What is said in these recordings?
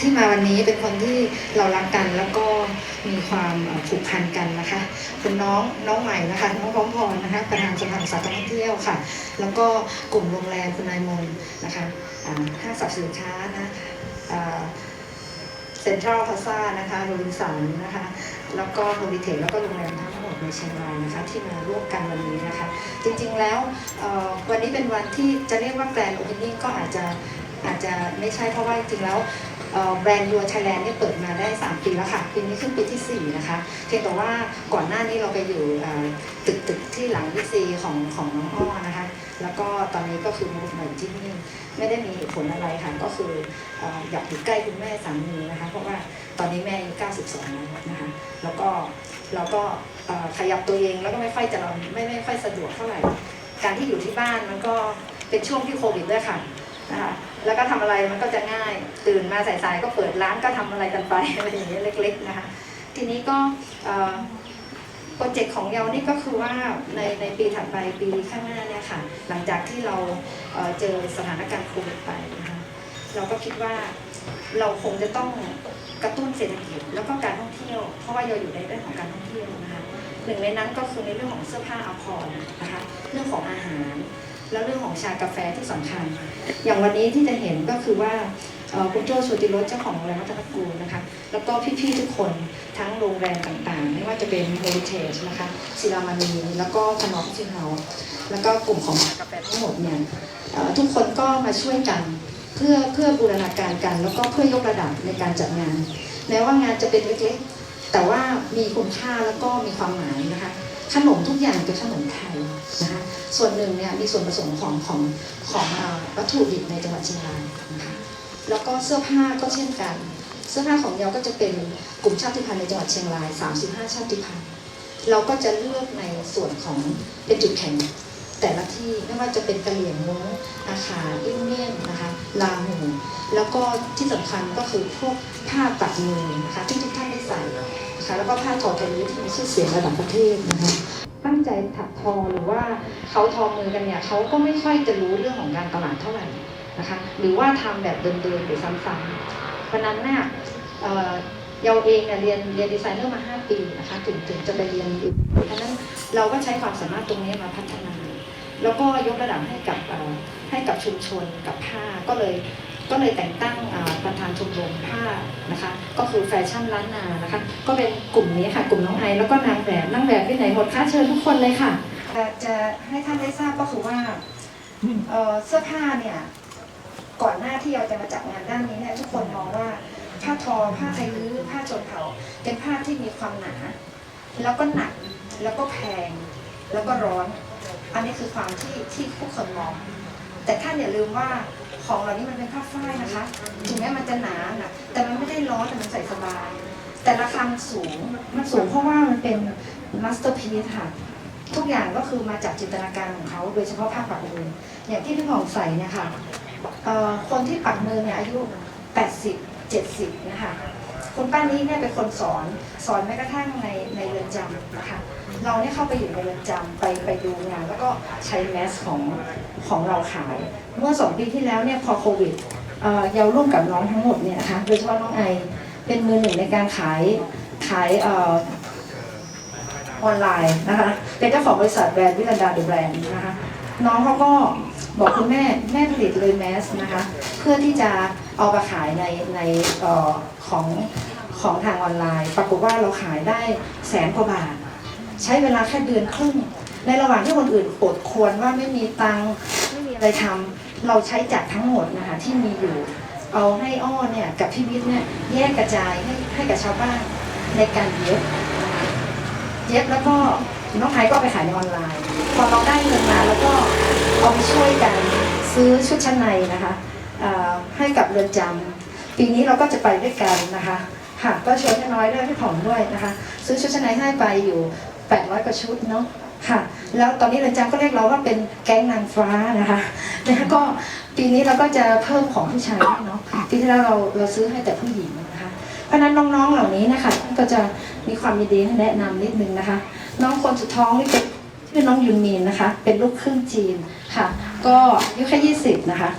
ที่มาวันนี้เป็นคนที่เรารักกันแล้วก็มีความผูกพันกันนะคะคุณน้องน้องใหม่นะคะน้องพร้อมพรนะคะประธานสภาอุตสาหกรรมท่องเที่ยวค่ะ แล้วก็กลุ่มโรงแรมคุณนายมนนะคะห้างสรรพสินค้านะเซ็นทรัลพาซ่านะคะโรบินสันนะคะแล้วก็โฮลิเทคแล้วก็โรงแรมทั้งหมดในเชียงรายนะคะที่มาร่วมกันวันนี้นะคะ จริงๆแล้ววันนี้เป็นวันที่จะเรียกว่าแกรนด์โอเพนนิ่งก็อาจจะอาจจะไม่ใช่เพราะว่าจริงๆแล้ว แบรนด์ยัวไทยแลนด์เนี่ยเปิดมาได้ 3 ปีแล้วค่ะ ปีนี้ขึ้นปีที่ 4 นะคะเพียงแต่ว่าก่อนหน้านี้เราไปอยู่ตึกตึกที่หลังวิซีของของน้องอ้อนะคะ แล้วก็ตอนนี้ก็คือมาอยู่ที่นี่ไม่ได้มีเหตุผลอะไรค่ะก็คืออยากอยู่ใกล้คุณแม่สามีนะคะ เพราะว่าตอนนี้แม่อายุ92แล้วนะคะ แล้วก็เราก็ขยับตัวเองแล้วก็ไม่ค่อยจะไม่ไม่ค่อยสะดวกเท่าไหร่ การที่อยู่ที่บ้านมันก็เป็นช่วงที่โควิดด้วยค่ะนะคะ แล้วก็ทำอะไรมันก็จะง่าย ตื่นมาสายๆก็เปิดร้านก็ทำอะไรกันไปอะไรอย่างเงี้ยเล็ก ๆ นะคะ ทีนี้ก็โปรเจกต์ของเรานี่ก็คือว่าในในปีถัดไปปีข้างหน้าเนี่ยค่ะ หลังจากที่เราเอ่อเจอสถานการณ์โควิดไปนะคะเราก็คิดว่าเราคงจะต้องกระตุ้นเศรษฐกิจแล้วก็การท่องเที่ยว เพราะว่าเราอยู่ในเรื่องของการท่องเที่ยวนะคะหนึ่งในนั้นก็คือในเรื่องของเสื้อผ้าอาภรณ์นะคะเรื่องของอาหาร แล้วเรื่องของชากาแฟที่สำคัญ อย่างวันนี้ที่จะเห็นก็คือว่าคุณโจชูติรสเจ้าของโรงแรมวัฒนกูลนะคะ แล้วก็พี่ๆทุกคนทั้งโรงแรมต่างๆ ไม่ว่าจะเป็น Heritage นะคะศิลามานีแล้วก็พนอฟฟิเฮาแล้วก็กลุ่มของชากาแฟทั้งหมดเนี่ยทุกคนก็มาช่วยกันเพื่อเพื่อบูรณาการกัน แล้วก็เพื่อยกระดับในการจัดงาน แม้ว่างานจะเป็นเล็กๆ แต่ว่ามีคุณค่าแล้วก็มีความหมายนะคะ ขนมทุกอย่างเป็นขนมไทยนะคะส่วนหนึ่งเนี่ยมีส่วนผสมของของของวัตถุดิบในจังหวัดเชียงรายนะคะแล้วก็เสื้อผ้าก็เช่นกัน เสื้อผ้าของเราก็จะเป็นกลุ่มชาติพันธุ์ในจังหวัดเชียงราย 35 ชาติพันธุ์ เราก็จะเลือกในส่วนของเป็นจุดแข็งแต่ละที่ไม่ว่าจะเป็นกะเหรี่ยงม้งอาขาอิ้วเมี่ยงนะคะลาหูแล้วก็ที่สำคัญก็คือพวกผ้าปักมือนะคะที่ทุกท่านได้ใส่ แล้วก็ผ้าทอทะลุที่มีชื่อเสียงระดับประเทศนะคะตั้งใจถักทอหรือว่าเขาทอมือกันเนี่ยเขาก็ไม่ค่อยจะรู้เรื่องของการตลาดเท่าไหร่นะคะหรือว่าทำแบบเดิมๆหรือซ้ำๆเพราะนั้นเนี่ยเอ่อเราเองเนี่ยเรียนเรียนดีไซเนอร์มา 5 ปีนะคะถึงถึงจะไปเรียนอีกเพราะนั้นเราก็ใช้ความสามารถตรงนี้มาพัฒนา แล้วก็ยกระดับให้กับให้กับชุมชนกับผ้าก็เลย ก็เลยแต่งตั้งประธานชมรมผ้านะคะก็คือแฟชั่นล้านนานะคะก็เป็นกลุ่มนี้ค่ะกลุ่มน้องไอแล้วก็นางแบบนางแบบที่ไหนหมดคะเชิญทุกคนเลยค่ะจะให้ท่านได้ทราบก็คือว่าเสื้อผ้าเนี่ยก่อนหน้าที่เราจะมาจัดงานด้านนี้เนี่ยทุกคนมองว่าผ้าทอผ้าไทยลื้อผ้าชนเผ่าเป็นผ้าที่มีความหนา แล้วก็หนักแล้วก็แพงแล้วก็ร้อน อันนี้คือความที่ที่ผู้คนมอง แต่ท่านอย่าลืมว่าของเหล่านี้มันเป็นผ้าฝ้ายนะคะ ถึงแม้มันจะหนาหนะแต่มันไม่ได้ร้อนแต่มันใส่สบาย แต่ราคามันสูง มันสูงเพราะว่ามันเป็นมาสเตอร์พีซค่ะ ทุกอย่างก็คือมาจากจินตนาการของเขา โดยเฉพาะผ้าปักมืออย่างที่พี่หอมใส่เนี่ยค่ะคนที่ปักมือเนี่ยอายุ 80 70 นะคะ คุณป้านี้เนี่ยเป็นคนสอนสอนแม้กระทั่งในในเรือนจำนะคะเราเนี่ยเข้าไปอยู่ในเรือนจำไปไปดูงานแล้วก็ใช้แมสของของเราขาย เมื่อสองปีที่แล้วเนี่ยพอโควิดเอ่อเราร่วมกับน้องทั้งหมดเนี่ยนะคะโดยเฉพาะน้องไอเป็นมือหนึ่งในการขายขายเอ่อออนไลน์นะคะเป็นเจ้าของบริษัทแบรนด์วิลันดาเดอะแบรนด์นะคะน้องเขาก็ บอกคุณแม่แม่ผลิตเลยแมสนะคะเพื่อที่จะเอาไปขายในในออของของทางออนไลน์ ปรากฏว่าเราขายได้แสนกว่าบาท ใช้เวลาแค่เดือนครึ่ง ในระหว่างที่คนอื่นอดควรว่าไม่มีตังค์ไม่มีอะไรทำเราใช้จากทั้งหมดนะคะที่มีอยู่เอาให้อ้อเนี่ยกับพี่วิทย์เนี่ยแยกกระจายให้ให้กับชาวบ้านในการเย็บเย็บแล้วก็ น้องไอก็ไปขายในออนไลน์ พอเราได้เงินมาแล้วก็เอาไปช่วยกันซื้อชุดชั้นในนะคะให้กับเรือนจำปีนี้เราก็จะไปด้วยกันนะคะค่ะก็ชวนน้อยด้วยพี่ผอมด้วยนะคะ ซื้อชุดชั้นในให้ไปอยู่ 800กว่าชุดเนาะค่ะ แล้วตอนนี้เรือนจำก็เรียกเราว่าเป็นแก๊งนางฟ้านะคะแล้วก็ปีนี้เราก็จะเพิ่มของผู้ชายเนาะปีที่แล้วเราเราซื้อให้แต่ผู้หญิงนะคะ เพราะนั้นน้องๆเหล่านี้นะคะก็จะมีความยินดีให้แนะนำนิดนึงนะคะ น้องคนสุดท้องนี่เป็นชื่อน้องยุนมีนนะคะ เป็นลูกครึ่งจีนค่ะ ก็อายุแค่20นะคะ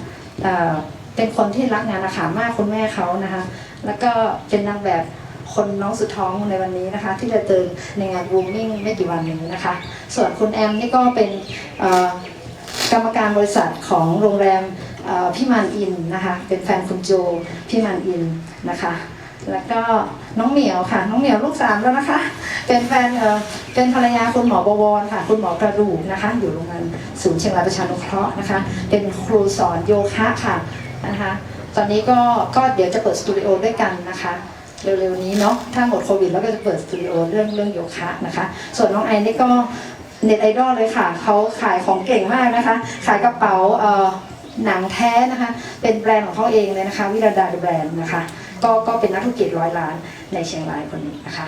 เอ่อเป็นคนที่รักงานอาหารมากคุณแม่เขานะคะ แล้วก็เป็นนางแบบคนน้องสุดท้องในวันนี้นะคะ ที่จะเดิในงานบูมมิ่งไม่กี่วันนี้นะคะ ส่วนคุณแอมนี่ก็เป็นกรรมการบริษัทของโรงแรมพี่มานอินนะคะ เป็นแฟนคุณโจพี่มานอินนะคะ แล้วก็น้องเหมียวค่ะ น้องเหมียวลูกสามแล้วนะคะ เป็นแฟนเออเป็นภรรยาคุณหมอบวรค่ะ คุณหมอกระดูกนะคะ อยู่โรงงานศูนย์เชียงรายประชานุเคราะห์นะคะ เป็นครูสอนโยคะค่ะนะคะ ตอนนี้ก็ก็เดี๋ยวจะเปิดสตูดิโอด้วยกันนะคะเร็วๆนี้เนาะถ้าหมดโควิดแล้วก็จะเปิดสตูดิโอเรื่องเรื่องโยคะนะคะ ส่วนน้องไอนี่ก็เน็ตไอดอลเลยค่ะเขาขายของเก่งมากนะคะ ขายกระเป๋าเอ่อหนังแท้นะคะ เป็นแบรนด์ของเขาเองเลยนะคะ วิราดาแบรนด์นะคะ ก็ก็เป็นนักธุรกิจร้อยล้านในเชียงรายคนนี้นะคะ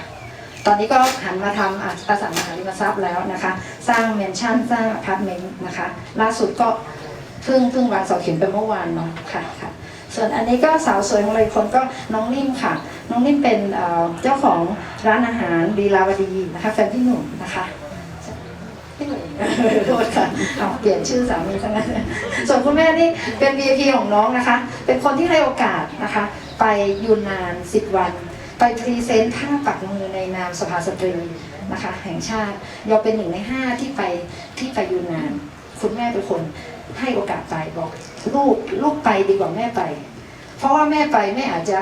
ตอนนี้ก็หันมาทำอสังหาริมทรัพย์แล้วนะคะ สร้างแมนชั่นสร้างอพาร์ตเมนต์นะคะ ล่าสุดก็เพิ่งเพิ่งวางเสาเข็มไปเมื่อวานเนาะค่ะค่ะ ส่วนอันนี้ก็สาวสวยของเราคนก็น้องนิ่มค่ะ น้องนิ่มเป็นเจ้าของร้านอาหารดีลาวดีนะคะแฟนพี่หนุ่มนะคะพี่หนุ่มโทษค่ะเอาเปลี่ยนชื่อสามีทั้งนั้นส่วนคุณแม่นี่เป็น VIP ของน้องนะคะ เป็นคนที่ให้โอกาสนะคะไปยูนนาน10วัน ไปพรีเซนต์ผ้าปักมือในนามสภาสตรีนะคะแห่งชาติเราเป็นหนึ่งในห้าที่ไปที่ไปยูนนาน คุณแม่เป็นคนให้โอกาสไปบอกลูกลูกไปดีกว่าแม่ไป เพราะว่าแม่ไปแม่อาจจะ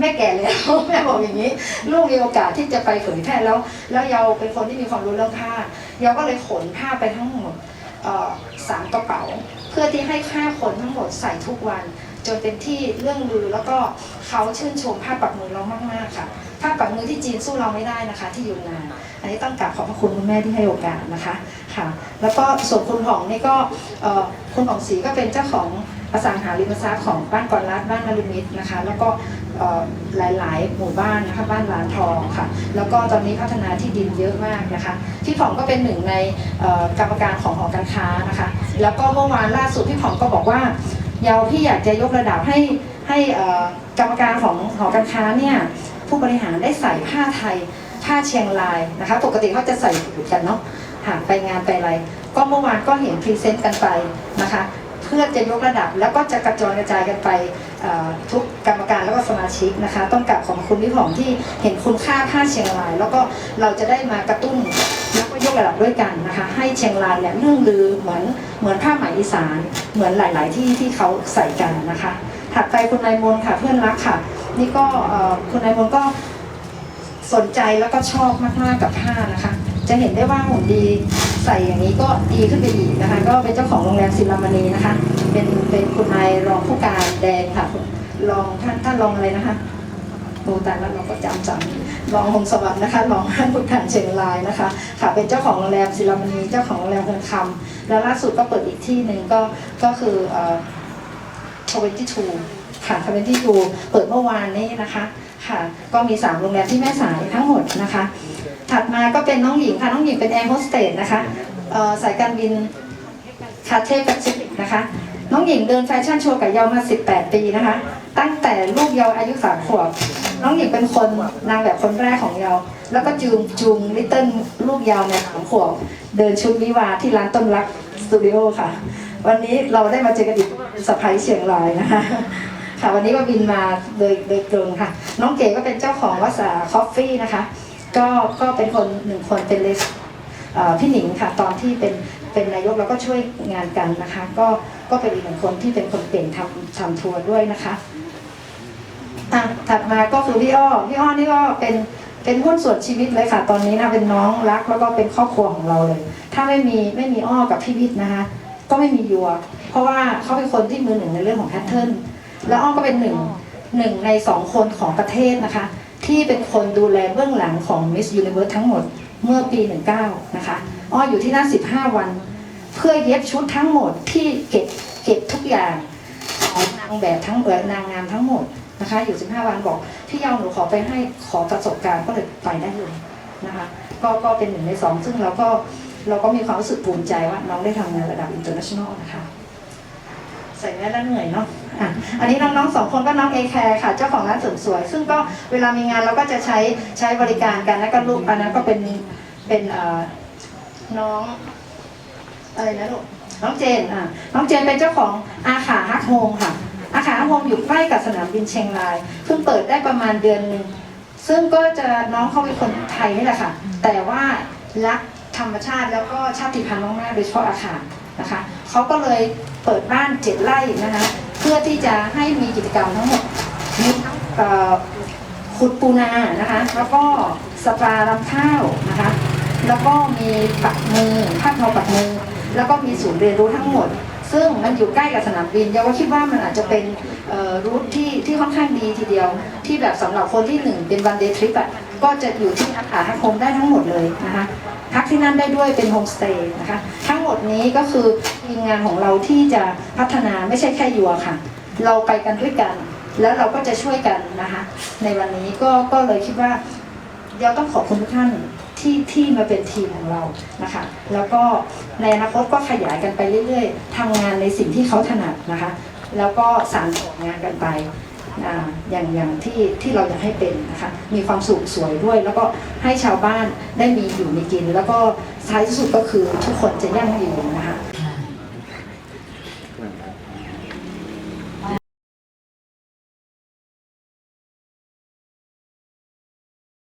แม่แก่แล้วแม่บอกอย่างนี้ ลูกมีโอกาสที่จะไปเผยแพร่แล้ว แล้วเยาเป็นคนที่มีความรู้เรื่องผ้าเยาก็เลยขนผ้าไปทั้งหมดสามกระเป๋า เพื่อที่ให้ค่าคนทั้งหมดใส่ทุกวัน จนเป็นที่เรื่องลือแล้วก็เขาชื่นชมผ้าปักมือเรามากๆค่ะผ้าปักมือที่จีนสู้เราไม่ได้นะคะ ที่ยูนนาน อันนี้ต้องกราบขอบพระคุณคุณแม่ที่ให้โอกาสนะคะค่ะ แล้วก็ส่วนคุณหองนี่ก็คุณหองศรีก็เป็นเจ้าของอสังหาริมทรัพย์ของบ้านกอนรัฐบ้านนารุมิตนะคะ แล้วก็หลายๆ หมู่บ้านนะคะบ้านร้านทองค่ะ แล้วก็ตอนนี้พัฒนาที่ดินเยอะมากนะคะพี่ผ่องก็เป็นหนึ่งในกรรมการของหอการค้านะคะ แล้วก็เมื่อวานล่าสุดพี่ผ่องก็บอกว่า ยาวพี่อยากจะยกระดับให้ให้กรรมการของหอการค้าเนี่ยผู้บริหารได้ใส่ผ้าไทยผ้าเชียงรายนะคะ ปกติเขาจะใส่อยู่กันเนาะหากไปงานไปอะไร ก็เมื่อวานก็เห็นพรีเซนต์กันไปนะคะ เพื่อจะยกระดับแล้วก็จะกระจายกระจายกันไปทุกกรรมการแล้วก็สมาชิกนะคะ ต้องกราบขอบคุณพี่หอมที่เห็นคุณค่าผ้าเชียงราย แล้วก็เราจะได้มากระตุ้น ก็ยกระดับด้วยกันนะคะ ให้เชียงรายเนี่ยเนื่องลือเหมือนเหมือนผ้าไหมอีสาน เหมือนหลาย ๆ ที่ที่เขาใส่กันนะคะ ถัดไปคุณนายมนค่ะเพื่อนรักค่ะ นี่ก็คุณนายมนก็สนใจแล้วก็ชอบมาก ๆ กับผ้านะคะ จะเห็นได้ว่าหุ่นดีใส่อย่างนี้ก็ดีขึ้นไปอีกนะคะ ก็เป็นเจ้าของโรงแรมศิลามณีนะคะ เป็นเป็นคุณนายรองผู้การแดงค่ะรองท่านท่านรองอะไรนะคะ โบแต่แล้วเราก็จำจำรองหงสวัสดิ์นะคะรองท่านผู้การเชียงรายนะคะ ค่ะเป็นเจ้าของโรงแรมศิลามณีเจ้าของโรงแรมเฮือนคำแล้วล่าสุดก็เปิดอีกที่หนึ่งก็ก็คือเอ่อ22ค่ะ22เปิดเมื่อวานนี้นะคะค่ะ ก็มี 3 โรงแรมที่แม่สายทั้งหมดนะคะ ถัดมาก็เป็นน้องหญิงค่ะ น้องหญิงเป็นแอร์โฮสเตสนะคะเอ่อสายการบินคาเทแปซิฟิกนะคะ น้องหญิงเดินแฟชั่นโชว์กับเยาวมา 18 ปีนะคะ ตั้งแต่ลูกเยาวอายุสามขวบ น้องหญิงเป็นคนนางแบบคนแรกของเยาแล้วก็จูงจูงลิตเติ้ลลูกเยาเนี่ยสามขวบเดินชุดวิวาที่ร้านต้นรักสตูดิโอค่ะ วันนี้เราได้มาเจอกันอีกสะพายเชียงรายนะคะค่ะวันนี้ก็บินมาโดยโดยตรงค่ะ น้องเก๋ก็เป็นเจ้าของวัสาคอฟฟี่นะคะ ก็ก็เป็นคนหนึ่งคนเป็นเลสพี่หนิงค่ะ ตอนที่เป็นเป็นนายกเราก็ช่วยงานกันนะคะ ก็ก็เป็นอีกหนึ่งคนที่เป็นคนเก่งทำทำทัวร์ด้วยนะคะ อะถัดมาก็คือพี่อ้อพี่อ้อนี่ก็เป็นเป็นหุ้นส่วนชีวิตเลยค่ะ ตอนนี้นะเป็นน้องรักแล้วก็เป็นครอบครัวของเราเลย ถ้าไม่มีไม่มีอ้อกับพี่วิทย์นะคะ ก็ไม่มียัวเพราะว่าเขาเป็นคนที่มือหนึ่งในเรื่องของแพทเทิร์นแล้วอ้อก็เป็นหนึ่งหนึ่งในสองคนของประเทศนะคะ ที่เป็นคนดูแลเบื้องหลังของ Miss Universe ทั้งหมดเมื่อปี 19 นะคะ อ้ออยู่ที่นั่น15 วัน เพื่อเย็บชุดทั้งหมดที่เก็บเก็บทุกอย่างของนางแบบทั้งเออนางงามทั้งหมด นะคะอยู่ 15 วันบอกพี่เยาหนูขอไปให้ขอประสบการณ์ก็เลยไปได้เลยนะคะ ก็ก็เป็นหนึ่งในสองซึ่งเราก็เราก็มีความรู้สึกภูมิใจว่าน้องได้ทำงานระดับ international นแนลนะคะใส่แว่นแล้วเหนื่อยเนาะอะอันนี้น้องๆสองคนก็น้องเอแคร์ค่ะ เจ้าของร้านเสริมสวย ซึ่งก็เวลามีงานเราก็จะใช้ใช้บริการกันแล้วก็ลูกอันนั้นก็เป็นเป็นน้องอะไรนะลูกน้องเจนอะน้องเจนเป็นเจ้าของอาขาฮักโฮมค่ะ อาคารโฮมอยู่ใกล้กับสนามบินเชียงรายเพิ่งเปิดได้ประมาณเดือนหนึ่งซึ่งก็จะน้องเขาเป็นคนไทยนี่แหละค่ะ แต่ว่ารักธรรมชาติแล้วก็ชาติพันธุ์มากๆโดยเฉพาะอาคารนะคะเขาก็เลยเปิดบ้านเจ็ดไร่นะคะเพื่อที่จะให้มีกิจกรรมทั้งหมดมีทั้งขุดปูนานะคะ แล้วก็สปาลำข้าวนะคะ แล้วก็มีปักมือผ้าทอปักมือ แล้วก็มีศูนย์เรียนรู้ทั้งหมด ซึ่งมันอยู่ใกล้กับสนามบินเยาว่าคิดว่ามันอาจจะเป็นรูทที่ที่ค่อนข้างดีทีเดียว ที่แบบสำหรับคนที่หนึ่งเป็นวันเดย์ทริปอะก็จะอยู่ที่อาคาโฮมได้ทั้งหมดเลยนะคะพักที่นั่นได้ด้วยเป็นโฮมสเตย์นะคะทั้งหมดนี้ก็คือทีมงานของเราที่จะพัฒนาไม่ใช่แค่ยัวค่ะ เราไปกันด้วยกัน แล้วเราก็จะช่วยกันนะคะ ในวันนี้ก็ก็เลยคิดว่าเราต้องขอบคุณทุกท่าน ที่ที่มาเป็นทีมของเรานะคะ แล้วก็ในอนาคตก็ขยายกันไปเรื่อยๆทำงานในสิ่งที่เขาถนัดนะคะ แล้วก็สานต่องานกันไปอย่างอย่างที่ที่เราอยากให้เป็นนะคะ มีความสุขสวยด้วย แล้วก็ให้ชาวบ้านได้มีอยู่มีกิน แล้วก็ท้ายที่สุดก็คือทุกคนจะยั่งยืนนะคะ